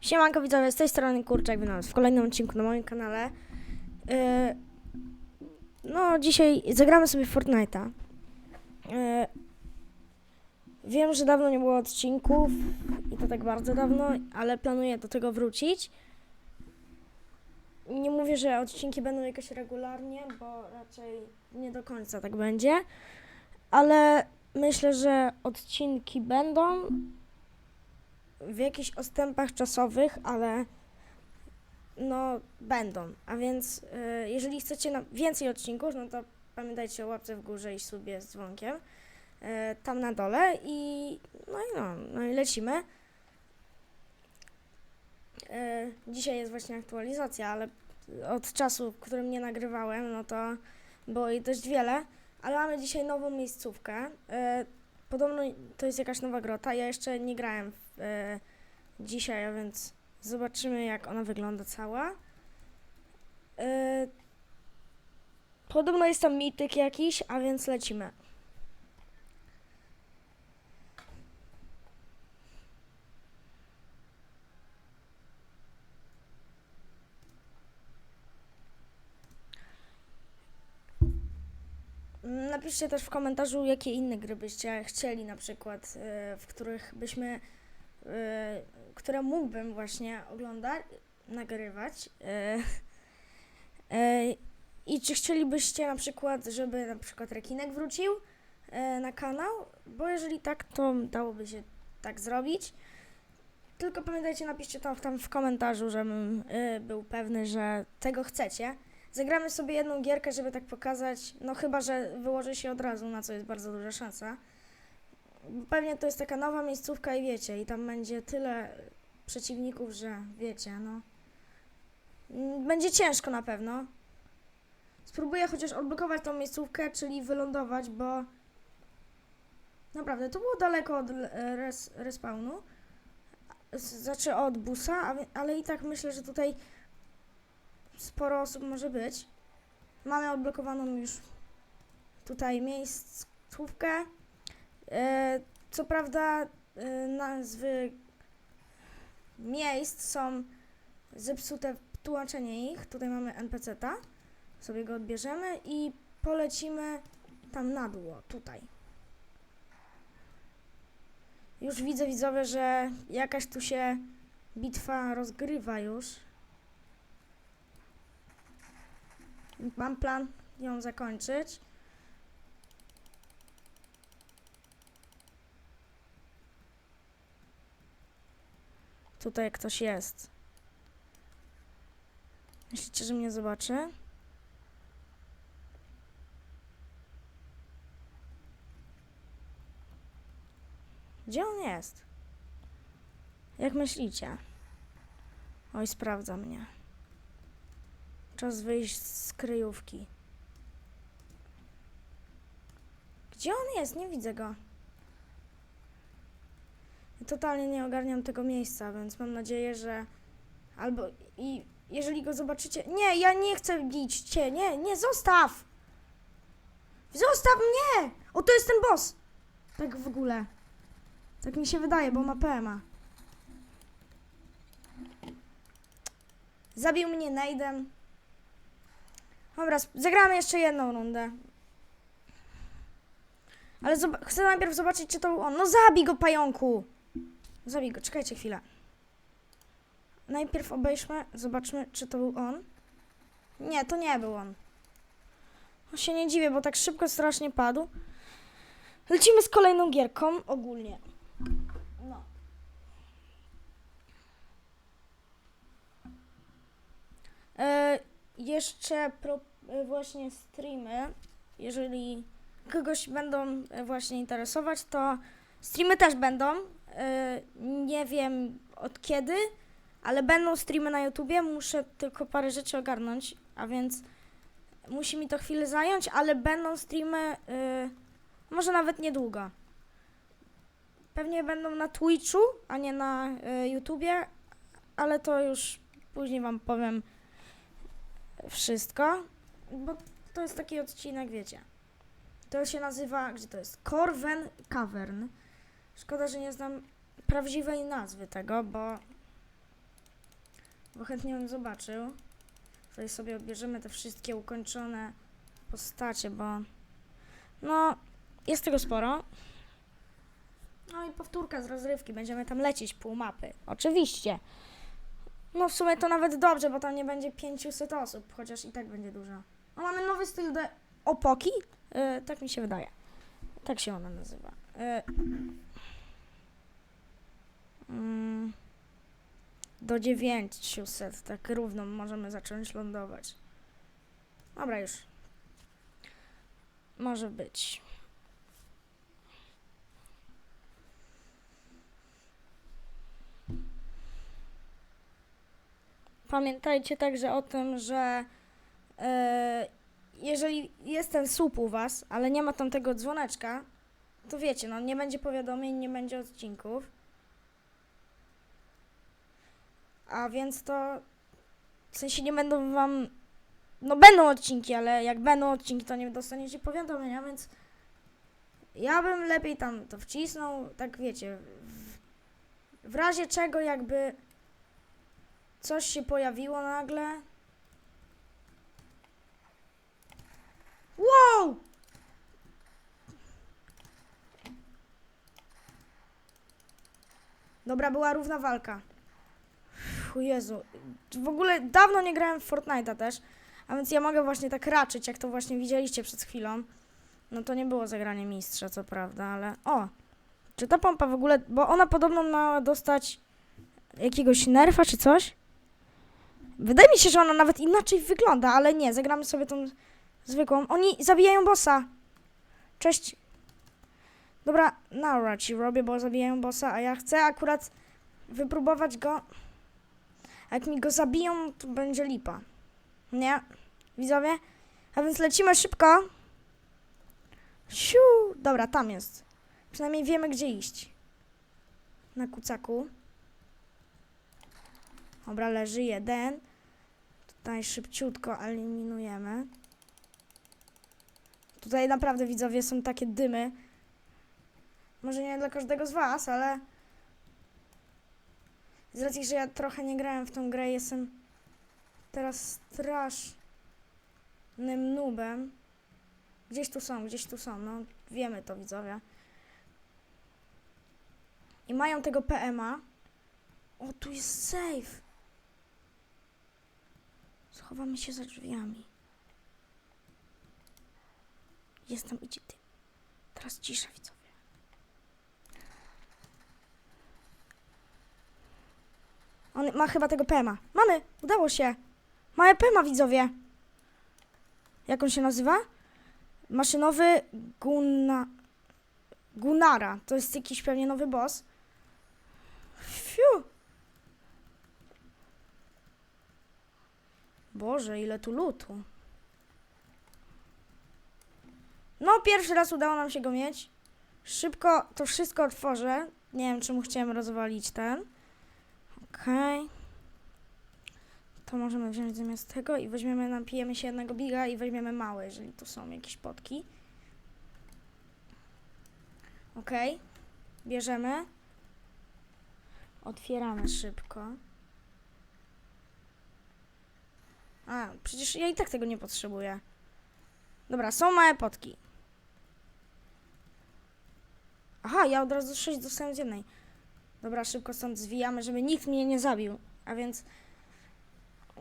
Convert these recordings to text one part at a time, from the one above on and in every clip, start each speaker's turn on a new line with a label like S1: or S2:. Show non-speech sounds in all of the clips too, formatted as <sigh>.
S1: Siemanko widzowie, z tej strony Kurczak Wynos w kolejnym odcinku na moim kanale. Yy, no, dzisiaj zagramy sobie Fortnite'a. Yy, wiem, że dawno nie było odcinków i to tak bardzo dawno, ale planuję do tego wrócić. Nie mówię, że odcinki będą jakoś regularnie, bo raczej nie do końca tak będzie, ale myślę, że odcinki będą w jakichś odstępach czasowych, ale no będą. A więc y, jeżeli chcecie na więcej odcinków, no to pamiętajcie o łapce w górze i subie z dzwonkiem. y, tam na dole i no i no, no i lecimy. Y, dzisiaj jest właśnie aktualizacja, ale od czasu, w którym nie nagrywałem, no to było jej dość wiele, ale mamy dzisiaj nową miejscówkę. Y, Podobno to jest jakaś nowa grota. Ja jeszcze nie grałem w, e, dzisiaj, a więc zobaczymy, jak ona wygląda cała. E, podobno jest tam mityk jakiś, a więc lecimy. Napiszcie też w komentarzu, jakie inne gry byście chcieli, na przykład, y, w których byśmy, które mógłbym właśnie oglądać, nagrywać. y, y, I czy chcielibyście na przykład, żeby na przykład Rekinek wrócił y, na kanał? Bo jeżeli tak, to dałoby się tak zrobić. Tylko pamiętajcie, napiszcie to tam w komentarzu, żebym y, był pewny, że tego chcecie. Zagramy sobie jedną gierkę, żeby tak pokazać, no chyba, że wyłoży się od razu, na co jest bardzo duża szansa. Pewnie to jest taka nowa miejscówka i wiecie, i tam będzie tyle przeciwników, że wiecie, no. Mm, Będzie ciężko na pewno. Spróbuję chociaż odblokować tą miejscówkę, czyli wylądować, bo naprawdę to było daleko od l- res, respawnu. Znaczy od busa, ale i tak myślę, że tutaj sporo osób może być. Mamy odblokowaną już tutaj miejscówkę. E, co prawda e, nazwy miejsc są zepsute tłumaczenie ich. Tutaj mamy NPC-ta. Sobie go odbierzemy i polecimy tam na dół, tutaj. Już widzę widzowie, że jakaś tu się bitwa rozgrywa już. Mam plan ją zakończyć. Tutaj ktoś jest. Myślicie, że mnie zobaczy? Gdzie on jest? Jak myślicie? Oj, sprawdza mnie. Czas wyjść z kryjówki. Gdzie on jest? Nie widzę go. Totalnie nie ogarniam tego miejsca, więc mam nadzieję, że albo i jeżeli go zobaczycie. Nie, ja nie chcę bić cię. Nie, nie, zostaw! Zostaw mnie! O, to jest ten boss! Tak w ogóle. Tak mi się wydaje, bo ma PMA. Zabił mnie Najdem. Dobra, zagramy jeszcze jedną rundę. Ale chcę najpierw zobaczyć, czy to był on. No zabij go, pająku! Zabij go, czekajcie chwilę. Najpierw obejrzmy, zobaczmy, czy to był on. Nie, to nie był on. No się nie dziwię, bo tak szybko strasznie padł. Lecimy z kolejną gierką ogólnie. No. E, jeszcze pro, e, właśnie streamy, jeżeli kogoś będą e, właśnie interesować, to streamy też będą. E, nie wiem od kiedy, ale będą streamy na YouTubie. Muszę tylko parę rzeczy ogarnąć, a więc musi mi to chwilę zająć, ale będą streamy e, może nawet niedługo. Pewnie będą na Twitchu, a nie na e, YouTubie, ale to już później Wam powiem wszystko, bo to jest taki odcinek, wiecie. To się nazywa, gdzie to jest? Corven Cavern. Szkoda, że nie znam prawdziwej nazwy tego, bo bo chętnie bym zobaczył. Tutaj sobie odbierzemy te wszystkie ukończone postacie, bo no, jest tego sporo. No i powtórka z rozrywki, będziemy tam lecieć pół mapy. Oczywiście. No w sumie to nawet dobrze, bo tam nie będzie 500 osób, chociaż i tak będzie dużo. No mamy nowy styl de opoki? E, tak mi się wydaje. Tak się ona nazywa. E, mm, do 900, tak równo możemy zacząć lądować. Dobra, już. Może być. Pamiętajcie także o tym, że e, jeżeli jest ten słup u Was, ale nie ma tam tego dzwoneczka, to wiecie, no nie będzie powiadomień, nie będzie odcinków. A więc to w sensie nie będą Wam. No będą odcinki, ale jak będą odcinki, to nie dostaniecie powiadomienia, więc ja bym lepiej tam to wcisnął, tak wiecie. W, w razie czego jakby coś się pojawiło nagle. Wow! Dobra, była równa walka. O Jezu. W ogóle dawno nie grałem w Fortnite'a też, a więc ja mogę właśnie tak raczyć, jak to właśnie widzieliście przed chwilą. No to nie było zagranie mistrza, co prawda, ale... O! Czy ta pompa w ogóle... Bo ona podobno miała dostać jakiegoś nerfa czy coś? Wydaje mi się, że ona nawet inaczej wygląda, ale nie, zagramy sobie tą zwykłą. Oni zabijają bossa. Cześć. Dobra, naura ci robię, bo zabijają bossa, a ja chcę akurat wypróbować go. Jak mi go zabiją, to będzie lipa. Nie? Widzowie? A więc lecimy szybko. Siu! Dobra, tam jest. Przynajmniej wiemy, gdzie iść. Na kucaku. Dobra, leży jeden. Tutaj szybciutko eliminujemy. Tutaj naprawdę widzowie są takie dymy. Może nie dla każdego z was, ale z racji, że ja trochę nie grałem w tą grę, jestem teraz strasznym nubem. Gdzieś tu są, gdzieś tu są, no wiemy to widzowie. I mają tego PMA. O, tu jest safe. Schowamy się za drzwiami. Jest tam, idzie ty. Teraz cisza, widzowie. On ma chyba tego Pema. Mamy! Udało się! Mamy Pema, widzowie! Jak on się nazywa? Maszynowy Guna... Gunara. To jest jakiś pewnie nowy boss. Fiu! Boże, ile tu lutu. No, pierwszy raz udało nam się go mieć. Szybko to wszystko otworzę. Nie wiem, czemu chciałem rozwalić ten. Okej. To możemy wziąć zamiast tego i weźmiemy, napijemy się jednego biga i weźmiemy małe, jeżeli tu są jakieś potki. Okej. Bierzemy. Otwieramy szybko. A, przecież ja i tak tego nie potrzebuję. Dobra, są małe potki. Aha, ja od razu 6 dostałem z jednej. Dobra, szybko stąd zwijamy, żeby nikt mnie nie zabił. A więc,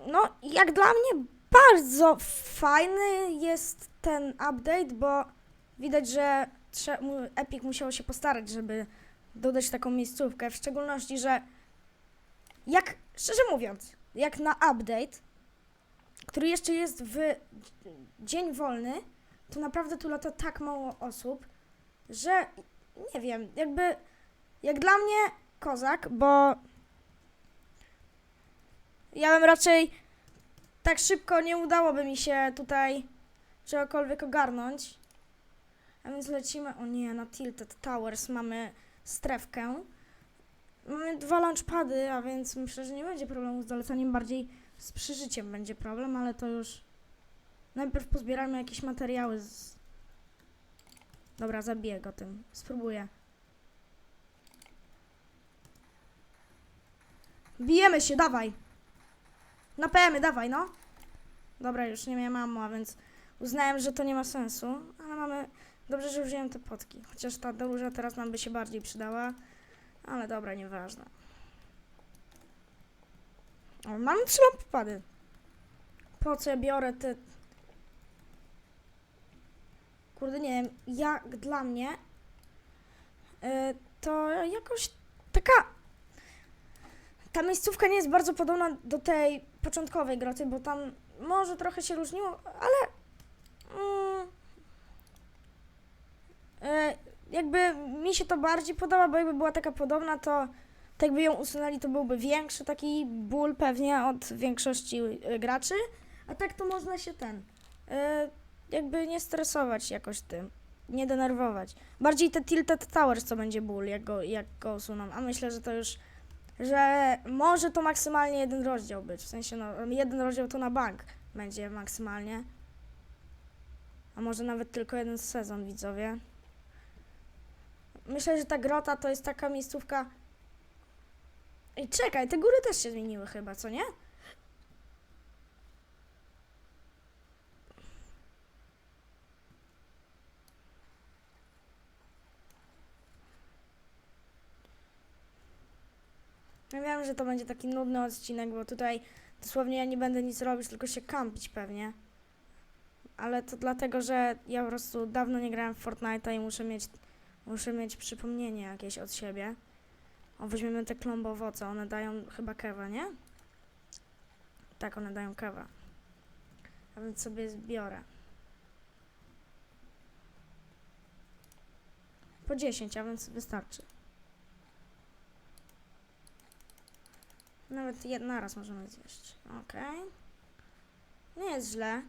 S1: no, jak dla mnie bardzo fajny jest ten update, bo widać, że Epic musiał się postarać, żeby dodać taką miejscówkę. W szczególności, że jak, szczerze mówiąc, jak na update, który jeszcze jest w dzień wolny, to naprawdę tu lata tak mało osób, że nie wiem, jakby jak dla mnie kozak, bo ja bym raczej tak szybko nie udałoby mi się tutaj czegokolwiek ogarnąć. A więc lecimy, o nie, na Tilted Towers mamy strefkę. Mamy dwa launchpady, a więc myślę, że nie będzie problemu z dolecaniem, bardziej z przeżyciem będzie problem, ale to już najpierw pozbieramy jakieś materiały z... Dobra, zabiję go tym. Spróbuję. Bijemy się, dawaj! Na dawaj, no. Dobra, już nie miałem ammo, a więc uznałem, że to nie ma sensu, ale mamy... Dobrze, że wziąłem te potki, chociaż ta duża teraz nam by się bardziej przydała, ale dobra, nieważne. O, mamy trzy lampady. Po co ja biorę te... Kurde, nie wiem, jak dla mnie y, to jakoś taka... Ta miejscówka nie jest bardzo podobna do tej początkowej groty, bo tam może trochę się różniło, ale... Mm, y, jakby mi się to bardziej podoba, bo jakby była taka podobna, to tak jakby ją usunęli, to byłby większy taki ból pewnie od większości y, graczy, a tak to można się ten, y, jakby nie stresować jakoś tym, nie denerwować. Bardziej te Tilted Towers, co będzie ból, jak go, jak go usuną, a myślę, że to już, że może to maksymalnie jeden rozdział być, w sensie no, jeden rozdział to na bank będzie maksymalnie, a może nawet tylko jeden sezon, widzowie. Myślę, że ta grota to jest taka miejscówka, Ej, czekaj, te góry też się zmieniły chyba, co nie? Ja wiem, że to będzie taki nudny odcinek, bo tutaj dosłownie ja nie będę nic robić, tylko się kampić pewnie. Ale to dlatego, że ja po prostu dawno nie grałem w Fortnite'a i muszę mieć, muszę mieć przypomnienie jakieś od siebie. O, weźmiemy te klombo owoce, one dają chyba kewa, nie? Tak, one dają kewa. A więc sobie zbiorę. Po 10, a więc wystarczy. Nawet jedna raz możemy zjeść. Okej. Nie jest źle.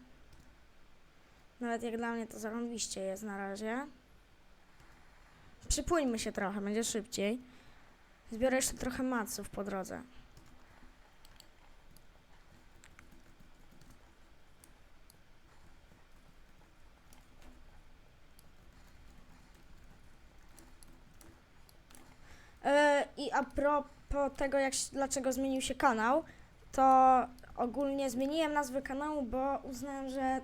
S1: Nawet jak dla mnie to zarąbiście jest na razie. Przypłyńmy się trochę, będzie szybciej. Zbiorę jeszcze trochę maców po drodze. E, I a propos tego, jak, dlaczego zmienił się kanał, to ogólnie zmieniłem nazwę kanału, bo uznałem, że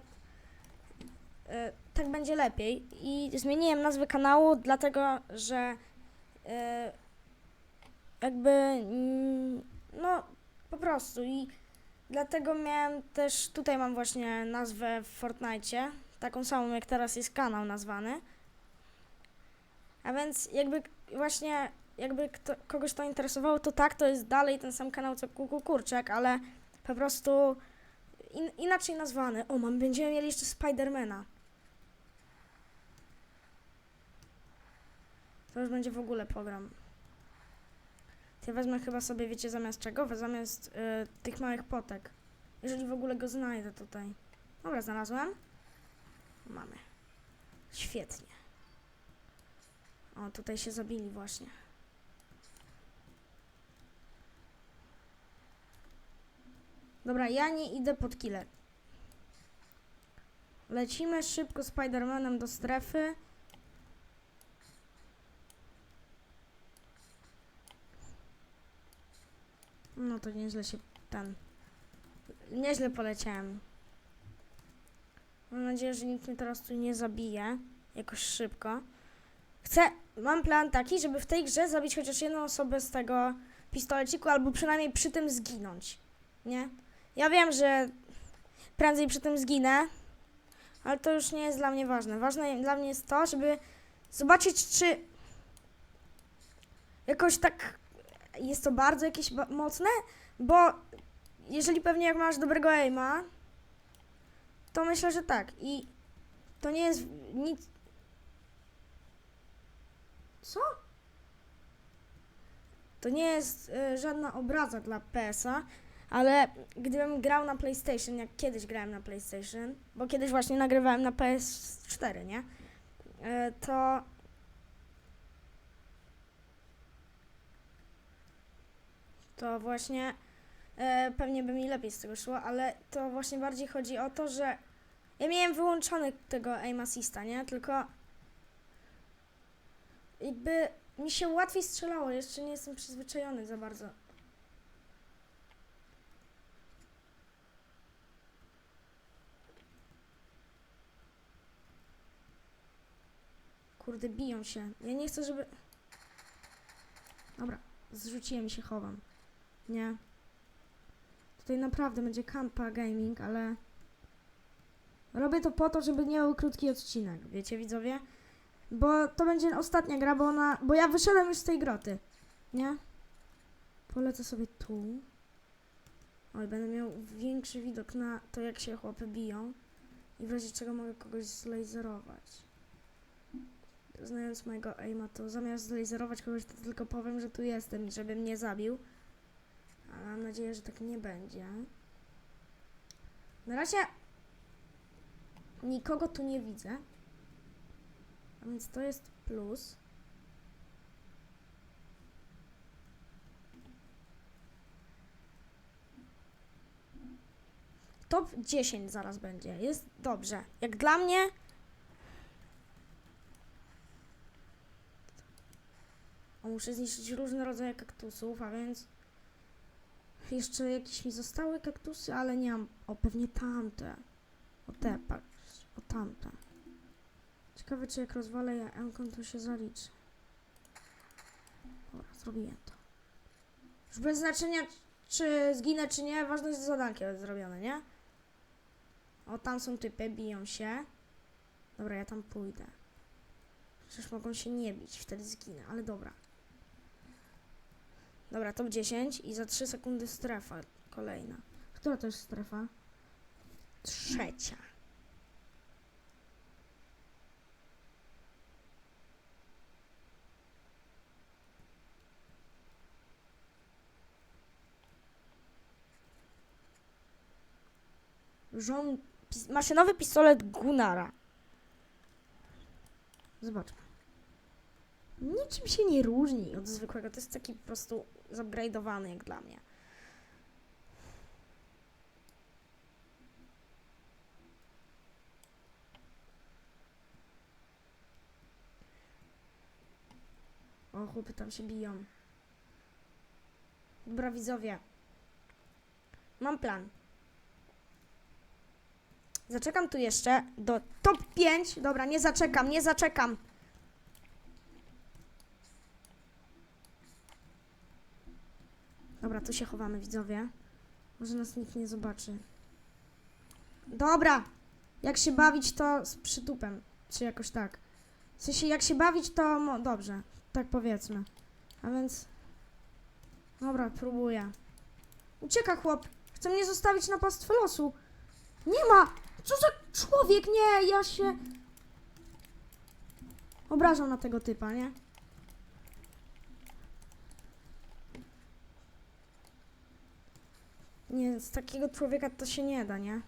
S1: e, tak będzie lepiej. I zmieniłem nazwę kanału, dlatego że e, jakby mm, no po prostu i dlatego miałem też tutaj mam właśnie nazwę w Fortnite, taką samą jak teraz jest kanał nazwany. A więc jakby właśnie jakby kto, kogoś to interesowało, to tak, to jest dalej ten sam kanał co Kuku Kurczak, ale po prostu in, inaczej nazwany. O, mam, będziemy mieli jeszcze Spidermana. To już będzie w ogóle program. Ja wezmę chyba sobie, wiecie, zamiast czego? Zamiast y, tych małych potek. Jeżeli w ogóle go znajdę tutaj. Dobra, znalazłem. Mamy. Świetnie. O, tutaj się zabili właśnie. Dobra, ja nie idę pod killer. Lecimy szybko Spidermanem do strefy. No to nieźle się ten. Nieźle poleciałem. Mam nadzieję, że nikt mnie teraz tu nie zabije. Jakoś szybko. Chcę. Mam plan taki, żeby w tej grze zabić chociaż jedną osobę z tego pistoleciku, albo przynajmniej przy tym zginąć. Nie? Ja wiem, że prędzej przy tym zginę, ale to już nie jest dla mnie ważne. Ważne dla mnie jest to, żeby zobaczyć, czy jakoś tak jest to bardzo jakieś mocne, bo jeżeli pewnie jak masz dobrego aima, to myślę, że tak. I to nie jest nic. Co? To nie jest y, żadna obraza dla PS-a, ale gdybym grał na PlayStation, jak kiedyś grałem na PlayStation, bo kiedyś właśnie nagrywałem na PS4, nie? Y, to to właśnie e, pewnie by mi lepiej z tego szło, ale to właśnie bardziej chodzi o to, że ja miałem wyłączony tego aim assista, nie? Tylko jakby mi się łatwiej strzelało, jeszcze nie jestem przyzwyczajony za bardzo. Kurde, biją się. Ja nie chcę, żeby... Dobra, zrzuciłem się, chowam. Nie. Tutaj naprawdę będzie kampa gaming, ale... Robię to po to, żeby nie był krótki odcinek, wiecie widzowie? Bo to będzie ostatnia gra, bo ona... Bo ja wyszedłem już z tej groty. Nie? Polecę sobie tu. Oj, będę miał większy widok na to, jak się chłopy biją. I w razie czego mogę kogoś zlaserować. Znając mojego aima, to zamiast zlaserować kogoś, to tylko powiem, że tu jestem żeby mnie zabił. A mam nadzieję, że tak nie będzie. Na razie nikogo tu nie widzę. A więc to jest plus. Top 10 zaraz będzie. Jest dobrze. Jak dla mnie. O, muszę zniszczyć różne rodzaje kaktusów, a więc. Jeszcze jakieś mi zostały kaktusy, ale nie mam. O, pewnie tamte. O te, patrz. O tamte. Ciekawe, czy jak rozwalę ja m to się zaliczy. Dobra, zrobiłem to. Już bez znaczenia, czy zginę, czy nie, ważne jest, że zadankie jest zrobione, nie? O, tam są typy, biją się. Dobra, ja tam pójdę. Przecież mogą się nie bić, wtedy zginę, ale dobra. Dobra, top 10 i za 3 sekundy strefa kolejna. Która to jest strefa? Trzecia. Żon... Maszynowy pistolet Gunara. Zobaczmy. Niczym się nie różni od zwykłego. To jest taki po prostu zupgrade'owany jak dla mnie. O, chłopy tam się biją. Dobra, widzowie. Mam plan. Zaczekam tu jeszcze do top 5. Dobra, nie zaczekam, nie zaczekam. Dobra, tu się chowamy, widzowie. Może nas nikt nie zobaczy. Dobra! Jak się bawić, to z przytupem. Czy jakoś tak. W sensie, jak się bawić, to dobrze. Tak powiedzmy. A więc... Dobra, próbuję. Ucieka chłop. Chce mnie zostawić na pastwę losu. Nie ma! Co za człowiek? Nie, ja się... Obrażam na tego typa, nie? Nie, z takiego człowieka to się nie da, nie?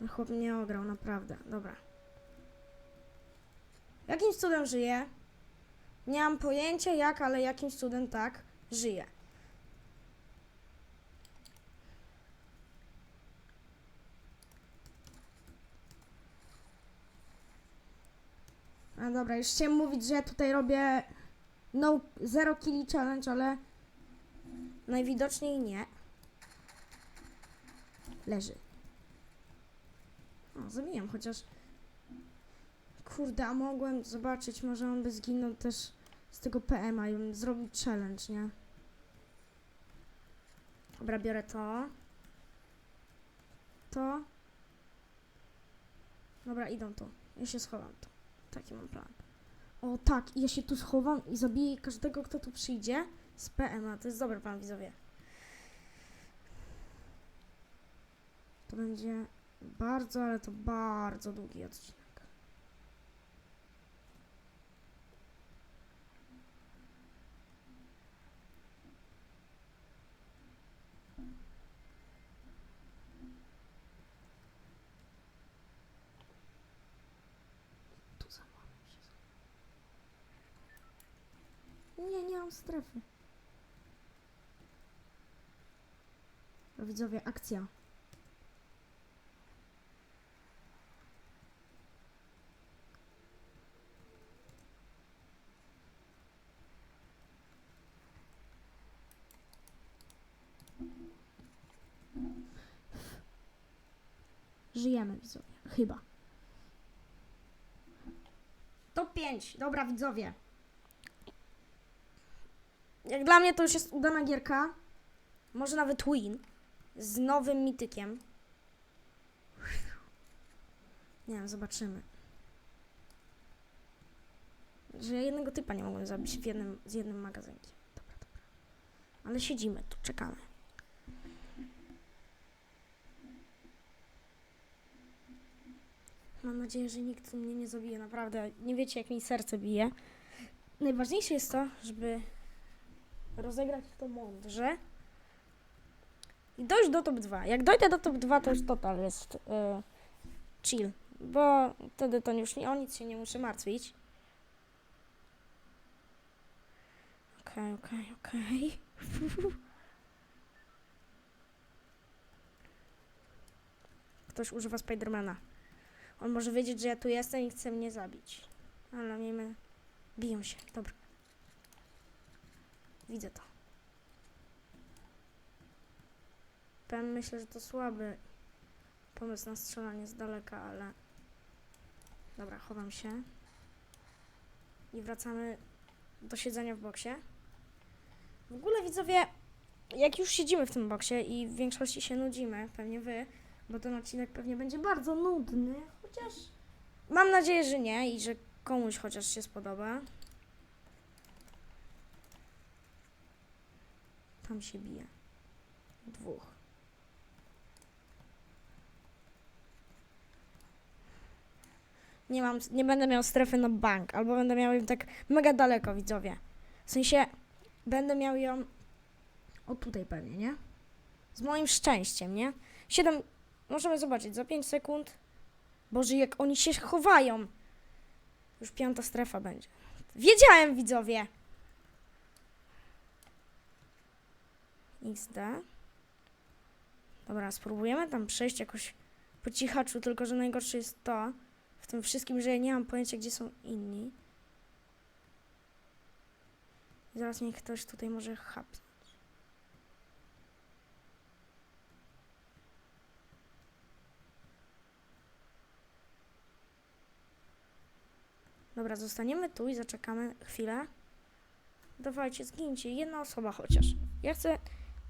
S1: No, Chłop mnie ograł, naprawdę. Dobra. Jakimś cudem żyje. Nie mam pojęcia jak, ale jakimś cudem tak żyje. Dobra, już chciałem mówić, że tutaj robię no zero killi challenge, ale najwidoczniej nie. Leży. O, zabijam chociaż. Kurde, a mogłem zobaczyć, może on by zginął też z tego PM-a i bym zrobił challenge, nie? Dobra, biorę to. To. Dobra, idą tu. Ja się schowam tu. Taki mam plan. O tak, ja się tu schowam i zabiję każdego, kto tu przyjdzie z PM-a. To jest dobry plan, widzowie. To będzie bardzo, ale to bardzo długi odcinek. strefy. Widzowie, akcja. Żyjemy, widzowie. Chyba. Top 5. Dobra, widzowie. Jak dla mnie to już jest udana gierka. Może nawet win. Z nowym mitykiem. Nie wiem, zobaczymy. Że ja jednego typa nie mogłem zabić w jednym, z jednym magazynkiem. Dobra, dobra. Ale siedzimy tu, czekamy. Mam nadzieję, że nikt mnie nie zabije. Naprawdę, nie wiecie, jak mi serce bije. Najważniejsze jest to, żeby rozegrać to mądrze i dojść do top 2. Jak dojdę do top 2, to już total jest e, chill, bo wtedy to już nie, o nic się nie muszę martwić. Okej, okej, okej. <laughs> Ktoś używa Spidermana. On może wiedzieć, że ja tu jestem i chce mnie zabić. Ale miejmy... Biją się, dobra. Widzę to. Powiem, myślę, że to słaby pomysł na strzelanie z daleka, ale... Dobra, chowam się. I wracamy do siedzenia w boksie. W ogóle widzowie, jak już siedzimy w tym boksie i w większości się nudzimy, pewnie wy, bo ten odcinek pewnie będzie bardzo nudny, chociaż mam nadzieję, że nie i że komuś chociaż się spodoba. Tam się bije. Dwóch. Nie mam, nie będę miał strefy na bank, albo będę miał ją tak mega daleko, widzowie. W sensie, będę miał ją o tutaj pewnie, nie? Z moim szczęściem, nie? 7, możemy zobaczyć, za 5 sekund. Boże, jak oni się chowają. Już piąta strefa będzie. Wiedziałem, widzowie. XD. Dobra, spróbujemy tam przejść jakoś po cichaczu, tylko że najgorsze jest to w tym wszystkim, że ja nie mam pojęcia, gdzie są inni. Zaraz mnie ktoś tutaj może chapnąć. Dobra, zostaniemy tu i zaczekamy chwilę. Dawajcie, zgincie. Jedna osoba chociaż. Ja chcę,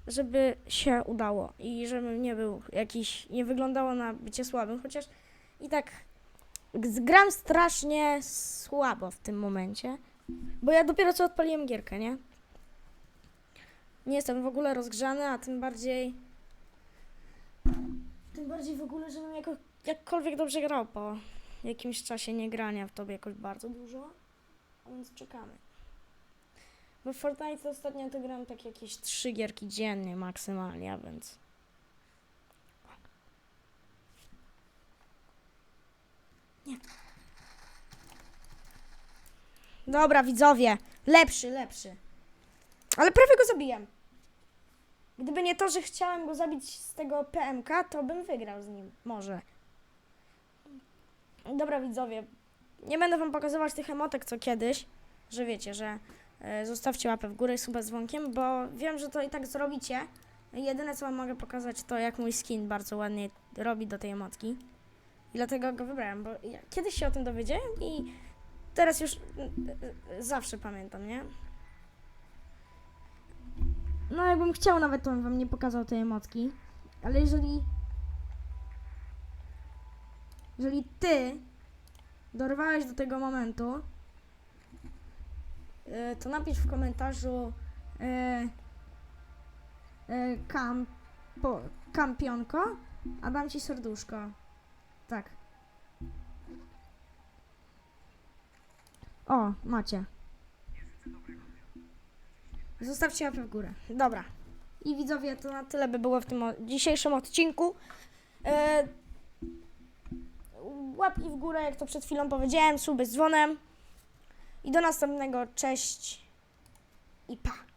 S1: żeby się udało i żebym nie był jakiś, nie wyglądało na bycie słabym, chociaż i tak gram strasznie słabo w tym momencie, bo ja dopiero co odpaliłem gierkę, nie? Nie jestem w ogóle rozgrzany, a tym bardziej tym bardziej w ogóle, żebym jako, jakkolwiek dobrze grał po jakimś czasie nie grania w tobie jakoś bardzo dużo, a więc czekamy. Bo w Fortnite ostatnio to gram tak jakieś trzy gierki dziennie maksymalnie, a więc... Nie. Dobra, widzowie. Lepszy, lepszy. Ale prawie go zabiłem. Gdyby nie to, że chciałem go zabić z tego PMK, to bym wygrał z nim. Może. Dobra, widzowie. Nie będę wam pokazywać tych emotek co kiedyś, że wiecie, że zostawcie łapę w górę i suba z dzwonkiem, bo wiem, że to i tak zrobicie. Jedyne co wam mogę pokazać to jak mój skin bardzo ładnie robi do tej emotki. I dlatego go wybrałem, bo ja kiedyś się o tym dowiedziałem i teraz już mm, e, zawsze pamiętam, nie? No jakbym chciał nawet, to bym wam nie pokazał tej emotki. Ale jeżeli... Jeżeli ty dorwałeś do tego momentu, e, to napisz w komentarzu e, e, kampo, kampionko, a dam ci serduszko. Tak. O, macie. Zostawcie łapę w górę. Dobra. I widzowie, to na tyle by było w tym dzisiejszym odcinku. E, łapki w górę, jak to przed chwilą powiedziałem, suby z dzwonem. I do następnego. Cześć i pa.